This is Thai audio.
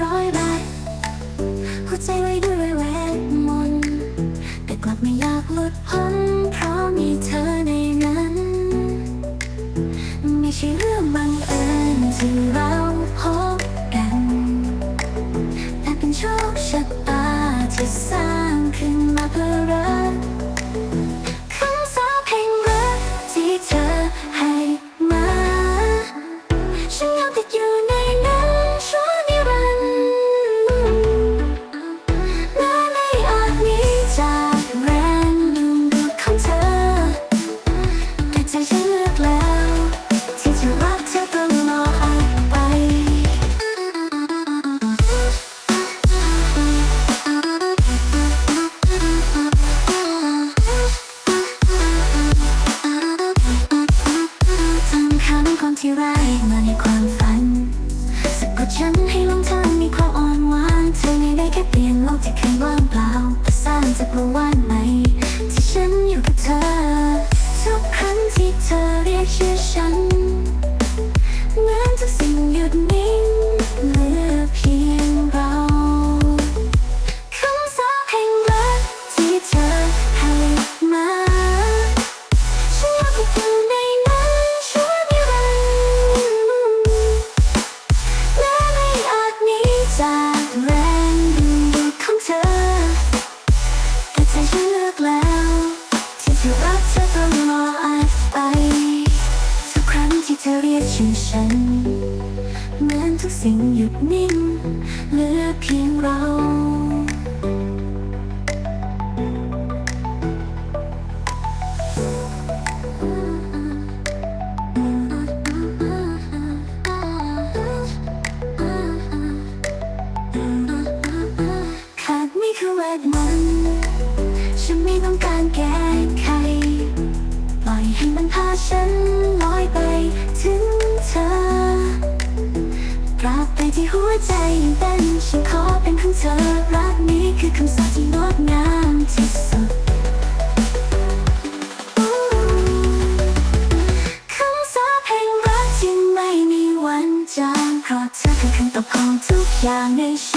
ร้อยบาทหัวใจไว้ด้วยเวทมนต์แต่กลับไม่อยากหลุดพ้นเพราะมีเธอำคำคนที่ร้ายมาในความฝันสะกดฉันให้ลงทางมีความอ่อนหวานเธอไม่ได้แค่เปลี่ยนโลกที่เคยว่างเปล่าสร้างจักรวาลใหม่ รักเธอตลอดไป ทุกครั้งที่เธอเรียกชื่อฉัน เหมือนทุกสิ่งหยุดนิ่ง เหลือเพียงเราขาดไม่คือเวทมนต์ฉันไม่ต้องการแก้ไข วใจยังเต้นฉันขอเป็นของเธอรักนี้คือคำสาปที่งดงามที่สุดคำสาปแห่งรักที่ไม่มีวันจางเพราะเธอคือคำตอบของทุกอย่างในช